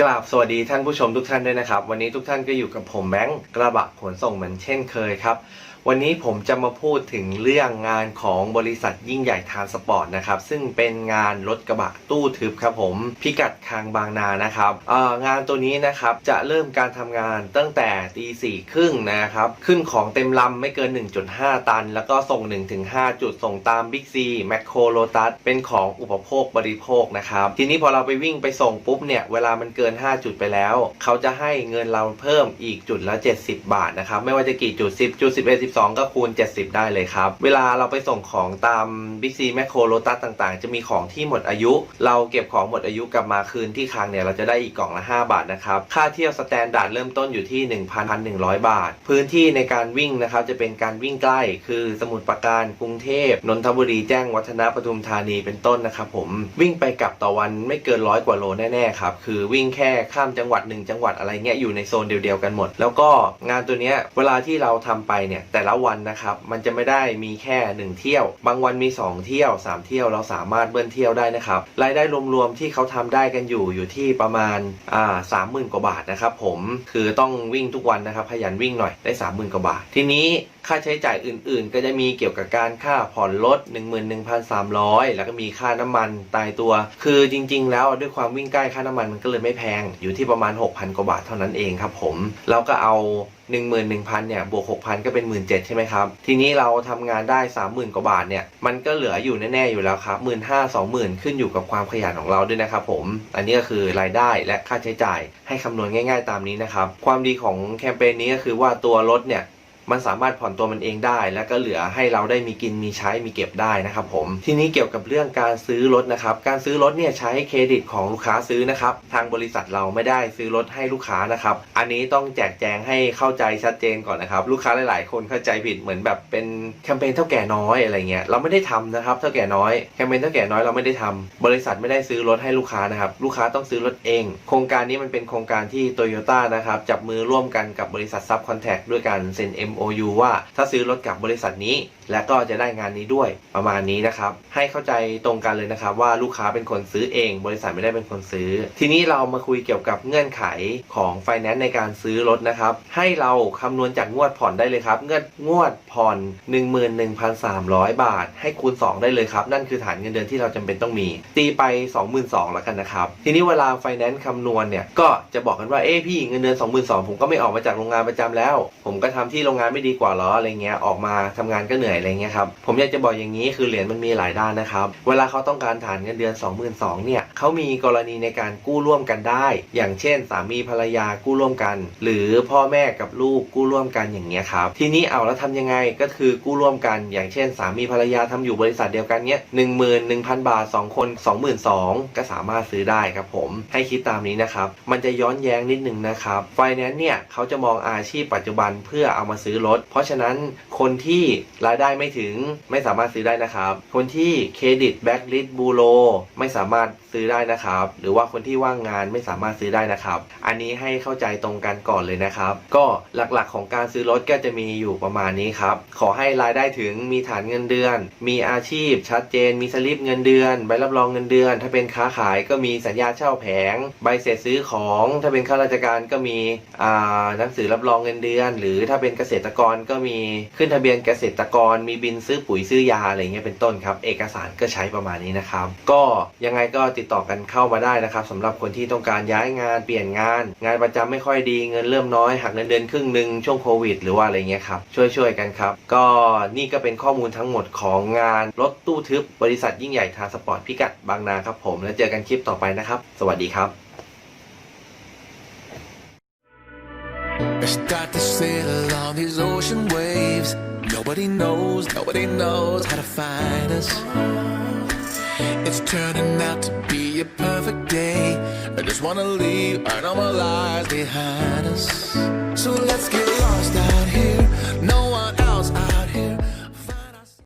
กราบสวัสดีท่านผู้ชมทุกท่านด้วยนะครับ วันนี้ทุกท่านก็อยู่กับผมแบงค์กระบะขนส่งเหมือนเช่นเคยครับวันนี้ผมจะมาพูดถึงเรื่องงานของบริษัทยิ่งใหญ่ทานสปอร์ตนะครับ ซึ่งเป็นงานรถกระบะตู้ทึบครับผมพิกัดคางบางนานะครับงานตัวนี้นะครับจะเริ่มการทำงานตั้งแต่ตีสี่ครึ่งนะครับ ขึ้นของเต็มลำไม่เกิน 1.5 ตัน แล้วก็ส่ง 1-5 จุดส่งตามบิ๊กซีแมคโครโลตัสเป็นของอุปโภคบริโภคนะครับ ทีนี้พอเราไปวิ่งไปส่งปุ๊บเนี่ยเวลามันเกิน 5 จุดไปแล้ว เขาจะให้เงินเราเพิ่มอีกจุดละ 70 บาทนะครับไม่ว่าจะกี่จุด 10จุด11 12 ก็คูณ 70 ได้เลยครับ เวลาเราไปส่งของตามบิ๊กซีแมคโครโลตัสต่างๆ จะมีของที่หมดอายุ เราเก็บของหมดอายุกลับมาคืนที่คลังเนี่ยเราจะได้อีกกล่องละ 5 บาทนะครับ ค่าเที่ยวสแตนดาร์ดเริ่มต้นอยู่ที่ 1,100 บาท พื้นที่ในการวิ่งนะครับจะเป็นการวิ่งใกล้ คือสมุทรปราการกรุงเทพนนทบุรีแจ้งวัฒนะปทุมธานีเป็นต้นนะครับผมวิ่งไปกลับต่อวันไม่เกินร้อยกว่าโลแน่ๆครับคือวิ่งแค่ข้ามจังหวัดหนึ่งจังหวัดอะไรเงี้ยอยู่ในโซนเดียวๆกันหมด แล้วก็งานตัวเนี้ยเวลาที่เราทำไปเนี่ยแต่และวันนะครับ มันจะไม่ได้มีแค่หนึ่งเที่ยว บางวันมีสองเที่ยวสามเที่ยวเราสามารถเบิ้ลเที่ยวได้นะครับรายได้รวมๆที่เขาทำได้กันอยู่อยู่ที่ประมาณอ่าสามหมื่นกว่าบาทนะครับผมคือต้องวิ่งทุกวันนะครับขยันวิ่งหน่อยได้สามหมื่นกว่าบาท ทีนี้ค่าใช้จ่ายอื่นๆ ก็จะมีเกี่ยวกับการค่าผ่อนรถ 11,300 แล้วก็มีค่าน้ำมันตายตัว คือจริง ๆ แล้วด้วยความวิ่งใกล้ค่าน้ำมันมันก็เลยไม่แพงอยู่ที่ประมาณ 6,000 กว่าบาทเท่านั้นเองครับผมเราก็เอา11,000เนี่ยบวก6,000 ก็เป็น 1 7 0 0ใช่ไหมครับ ทีนี้เราทำงานได้ 30,000 กว่าบาทเนี่ยมันก็เหลืออยู่แน่ๆอยู่แล้วครับ 15,000 20,000 ขึ้นอยู่กับความขยันของเราด้วยนะครับผม อันนี้ก็คือรายได้และค่าใช้จ่ายให้คำนวณง่าย ๆ ตามนี้นะครับ ความดีของแคมเปญนี้ก็คือว่าตัวรถเนี่ย มันสามารถผ่อนตัวมันเองได้ แล้วก็เหลือให้เราได้มีกินมีใช้มีเก็บได้นะครับผมทีนี้เกี่ยวกับเรื่องการซื้อรถนะครับการซื้อรถเนี่ยใช้เครดิตของลูกค้าซื้อนะครับทางบริษัทเราไม่ได้ซื้อรถให้ลูกค้านะครับอันนี้ต้องแจกแจงให้เข้าใจชัดเจนก่อนนะครับลูกค้าหลายๆ คนเข้าใจผิดเหมือนแบบเป็นแคมเปญเท่าแก่น้อยอะไรเงี้ยเราไม่ได้ทำนะครับเท่าแก่น้อยแคมเปญเท่าแก่น้อยเราไม่ได้ทำบริษัทไม่ได้ซื้อรถให้ลูกค้านะครับลูกค้าต้องซื้อรถเอง โครงการนี้มันเป็นโครงการที่โตโยต้านะครับจับมือร่วมกันกับบริษัทซับคอนแทคด้วยการเซ็น MOU ว่าถ้าซื้อรถกับบริษัทนี้ และก็จะได้งานนี้ด้วยประมาณนี้นะครับให้เข้าใจตรงกันเลยนะครับว่าลูกค้าเป็นคนซื้อเอง บริษัทไม่ได้เป็นคนซื้อ ทีนี้เรามาคุยเกี่ยวกับเงื่อนไขของไฟแนนซ์ในการซื้อรถนะครับให้เราคำนวณจากงวดผ่อนได้เลยครับเงื่อนงวดผ่อน 11,300 บาท ให้คูณ 2 ได้เลยครับ นั่นคือฐานเงินเดือนที่เราจำเป็นต้องมี ตีไป 22,000แล้วกันนะครับ ทีนี้เวลาไฟแนนซ์คำนวณเนี่ยก็จะบอกกันว่าเอ้พี่เงินเดือน22,000ผมก็ไม่ออกมาจากโรงงานประจำแล้ว ผมก็ทำที่โรงงานไม่ดีกว่าหรออะไรเงี้ยออกมาทำงานก็เหนื่อยอะไรเงี้ยครับผมอยากจะบอกอย่างนี้คือเหรียญมันมีหลายด้านนะครับ เวลาเขาต้องการฐานเงินเดือน 22,000เนี่ยเขามีกรณีในการกู้ร่วมกันได้ อย่างเช่น สามีภรรยากู้ร่วมกัน หรือพ่อแม่กับลูกกู้ร่วมกันอย่างเงี้ยครับทีนี้เอาแล้วทำยังไงก็คือกู้ร่วมกัน อย่างเช่น สามีภรรยาทำอยู่บริษัทเดียวกันเนี้ยหนึ่งหมื่นหนึ่งพันบาทสองคนสองหมื่นสองก็สามารถซื้อได้ครับผมให้คิดตามนี้นะครับมันจะย้อนแย้งนิดนึงนะครับไฟแนนซ์เนี่ยเขาจะมองอาชีพปัจจุบันเพื่อเอามาซื้อรถ เพราะฉะนั้นคนที่รายได้ไม่ถึงไม่สามารถซื้อได้นะครับ คนที่เครดิตแบ็กลิสบูโรไม่สามารถซื้อได้นะครับ หรือว่าคนที่ว่างงานไม่สามารถซื้อได้นะครับ อันนี้ให้เข้าใจตรงกันก่อนเลยนะครับ ก็หลักๆของการซื้อรถก็จะมีอยู่ประมาณนี้ครับ ขอให้รายได้ถึงมีฐานเงินเดือน มีอาชีพชัดเจน มีสลิปเงินเดือน ใบรับรองเงินเดือน ถ้าเป็นค้าขายก็มีสัญญาเช่าแผง ใบเสร็จซื้อของ ถ้าเป็นข้าราชการก็มีอ่าหนังสือรับรองเงินเดือน หรือถ้าเป็นเกษตรกรก็มีขึ้นทะเบียนเกษตรกร มีบินซื้อปุ๋ยซื้อยาอะไรเงี้ยเป็นต้นครับ เอกสารก็ใช้ประมาณนี้นะครับ ก็ยังไงก็ติดต่อกันเข้ามาได้นะครับสำหรับคนที่ต้องการย้ายงานเปลี่ยนงาน งานประจำไม่ค่อยดีเงินเริ่มน้อยหักเงินเดือนครึ่งหนึ่งช่วงโควิด หรือว่าอะไรเงี้ยครับช่วยๆกันครับ ก็นี่ก็เป็นข้อมูลทั้งหมดของงานรถตู้ทึบบริษัทยิ่งใหญ่ทางสปอร์ตพิกัดบางนาครับผมแล้วเจอกันคลิปต่อไปนะครับ สวัสดีครับ start to sail along these ocean waves. Nobody knows, nobody knows how to find us. It's turning out to be a perfect day. I just wanna leave our normal lives behind us. So let's get lost out here